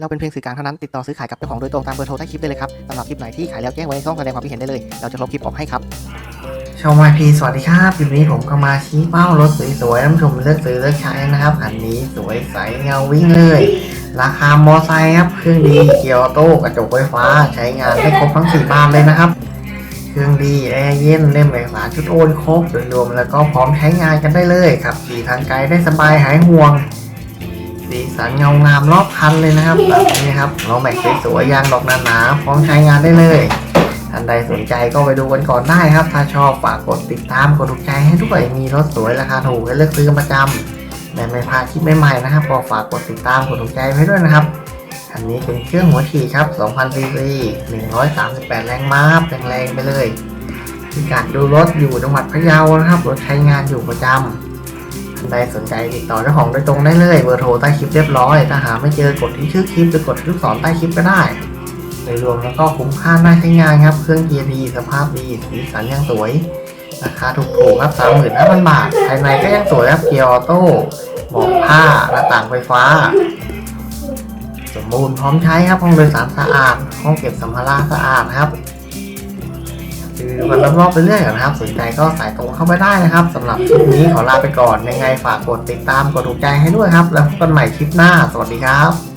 เราเป็นเพียงสื่อกลางเท่านั้นติดต่อซื้อขายกับเจ้าของโดยตรงตามเบอร์โทรใต้คลิปได้เลยครับสำหรับคลิปไหนที่ขายแล้วแจ้งไว้ในช่องแสดงความคิดเห็นได้เลย เราจะลบคลิปออกให้ครับชาวไมพีสวัสดีครับคลิปนี้ผมก็มาชี้เป้ารถสวยๆท่านผู้ชมเลือกซื้อเลือกใช้นะครับคันนี้สวยใสเงาวิ่งเลย ราคามอไซค์ครับเครื่องดีเกียร์ออโต้กระจกไฟฟ้าใช้งานได้ครบทั้งสี่บานเลยนะครับเครื่องดีแอร์เย็นเล่มเอกสารชุดโอนครบโดยรวมแล้วก็พร้อมใช้งานกันได้เลยครับขี่ทางไกลได้สบายหายห่วง สีสันเงางามรอบคันเลยนะครับแบบนี้ครับล้อแม็กซ์สวยๆยางดอกหนาๆพร้อมใช้งานได้เลยท่านใดสนใจก็ไปดูกันก่อนได้ครับ ถ้าชอบฝากกดติดตามกดถูกใจให้ด้วยมีรถสวยราคาถูกให้เลือกซื้อประจำและไม่พลาดคลิปใหม่ๆนะครับก็ฝากกดติดตามกดถูกใจไว้ด้วยนะครับอันนี้เป็นเครื่องหัวฉีดครับ2,000ซีซี138 แรงม้าแรงๆไปเลยพิกัดดูรถอยู่จังหวัดพะเยานะครับรถใช้งานอยู่ประจำ ท่านใดสนใจติดต่อเจ้าของโดยตรงได้เลยเบอร์โทรใต้คลิปเรียบร้อย ถ้าหาไม่เจอกดที่ชื่อคลิปหรือกดที่ลูกศรใต้คลิปก็ได้โดยรวมแล้วก็คุ้มค่าน่าใช้งานครับ เครื่องเกียร์ดีสภาพดีสีสันยังสวย ราคาถูกๆครับ35,000บาท ภายในก็ยังสวยครับเกียร์ออโต้บอกผ้าหน้าต่างไฟฟ้า สมบูรณ์พร้อมใช้ครับห้องโดยสารสะอาด ห้องเก็บสัมภาระสะอาดครับ คือวันรอบๆไปเรื่อยนนะครับ สนใจก็สายตรงเข้าไปได้นะครับสำหรับคลิปนี้ขอลาไปก่อนยังไงฝากกดติดตามกดถูกใจให้ด้วยครับ แล้วพบกันใหม่คลิปหน้า สวัสดีครับ